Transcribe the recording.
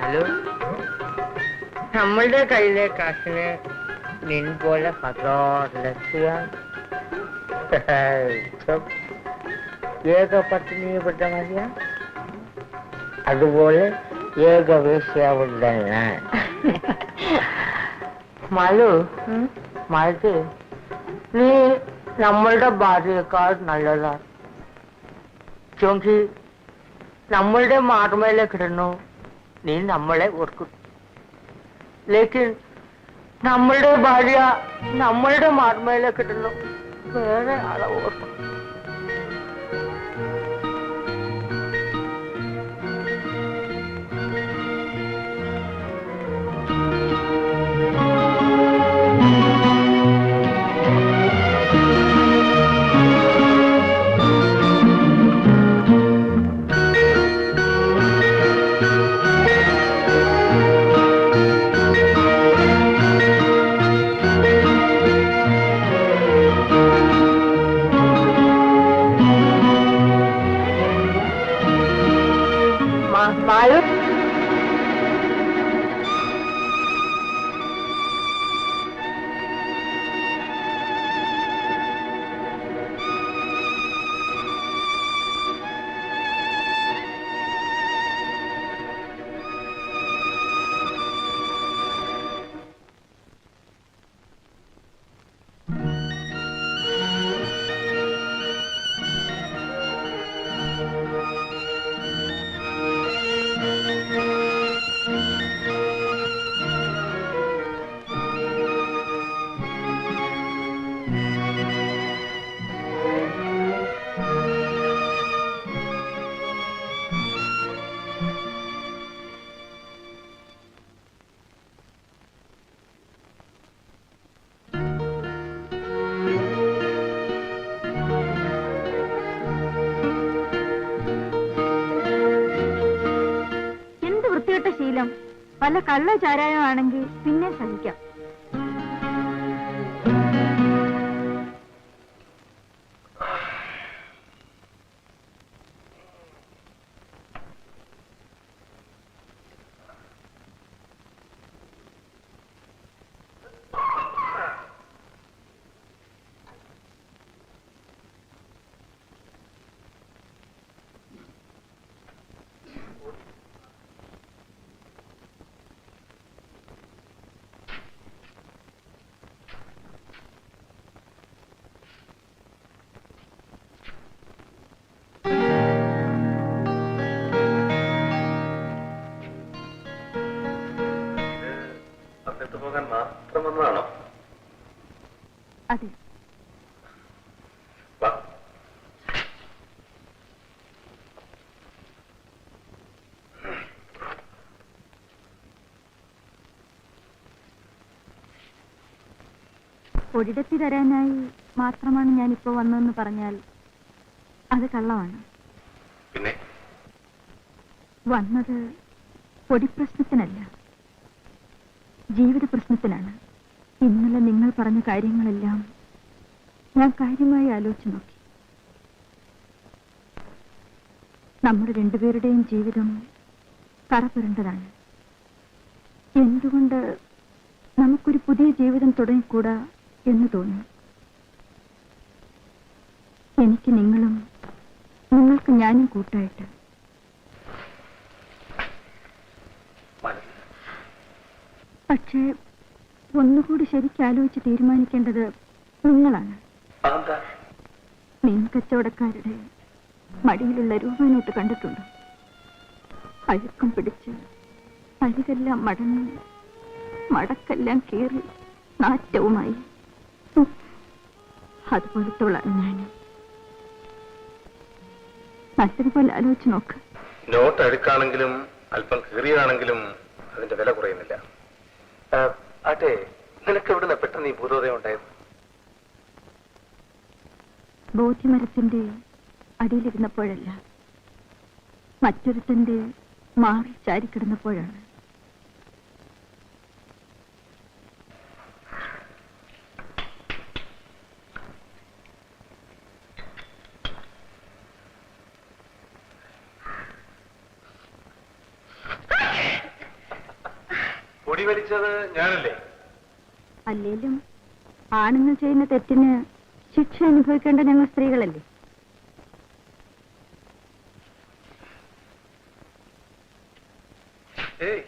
Hello? നമ്മളുടെ കയ്യിലെ കാശിന് നിൻ പോലെ ഹതോർലക്ഷ്യാൻ ഏക പട്ടിണിയപ്പെട്ട മതിയാ അതുപോലെ ഏകവേശ്യാവുള്ള ഞാൻ മലു മലു നീ നമ്മളുടെ ഭാര്യയേക്കാൾ നല്ലതാണ് ക്യോങ്കി നമ്മളുടെ മാർമേലെ കിടന്നു നീ നമ്മളെ ഓർക്കും. ലേക്കിൻ നമ്മളുടെ ഭാര്യ നമ്മളുടെ മാർമേലെ കിടന്നു വേറെ ആളെ ഓർക്കും. വല്ല കള്ള ചാരായം ആണെങ്കിൽ പിന്നെ സഹിക്കാം പോകാൻ മാത്രം വന്നതാണോ അതെ. വാ. ഒരിടത്തി തരാനായി മാത്രമാണ് ഞാനിപ്പോ വന്നതെന്ന് പറഞ്ഞാൽ അത് കള്ളമാണ്. പിന്നെ? വന്നത് പൊടിപ്രശ്നത്തിനല്ല. ജീവിത പ്രശ്നത്തിനാണ് ഇന്നലെ നിങ്ങൾ പറഞ്ഞ കാര്യങ്ങളെല്ലാം ഞാൻ കാര്യമായി ആലോചിച്ചു നോക്കി. നമ്മുടെ രണ്ടുപേരുടെയും ജീവിതം കറപുരണ്ടതാണ് എന്തുകൊണ്ട് നമുക്കൊരു പുതിയ ജീവിതം തുടങ്ങിക്കൂടാ എന്ന് തോന്നി. എനിക്ക് നിങ്ങളും നിങ്ങൾക്ക് ഞാനും കൂട്ടായിട്ട് പക്ഷേ ഒന്നുകൂടി ശരിക്കും ആലോചിച്ച് തീരുമാനിക്കേണ്ടത് നിങ്ങളാണ്. മീൻ കച്ചവടക്കാരുടെ മടിയിലുള്ള രൂപനോട്ട് കണ്ടിട്ടുണ്ട്. അഴുക്കം പിടിച്ച് അരികെല്ലാം മടങ്ങി മടക്കെല്ലാം കീറി നാറ്റവുമായി. അതുപോലത്തോളാണ് ഞാൻ നല്ലതുപോലെ ആലോചിച്ച് നോക്ക്. നോട്ട് അഴുക്കാണെങ്കിലും അല്പം കീറിയതാണെങ്കിലും അതിന്റെ വില കുറയുന്നില്ല. അതെ നിനക്ക് എവിടുന്ന പെട്ടെന്ന് ഈ ഭൂതോദയം ഉണ്ടായത്? ബോധ്യമരത്തിന്റെ അടിയിലിരുന്നപ്പോഴല്ല മറ്റൊരുത്തന്റെ മാറി ചാരിക്കിടന്നപ്പോഴാണ്. കൊടി വലിച്ചത് ഞാനല്ലേ? അല്ലേലും ആണുങ്ങൾ ചെയ്യുന്ന തെറ്റിന് ശിക്ഷ അനുഭവിക്കേണ്ട ഞങ്ങൾ സ്ത്രീകളല്ലേ? ഏയ്.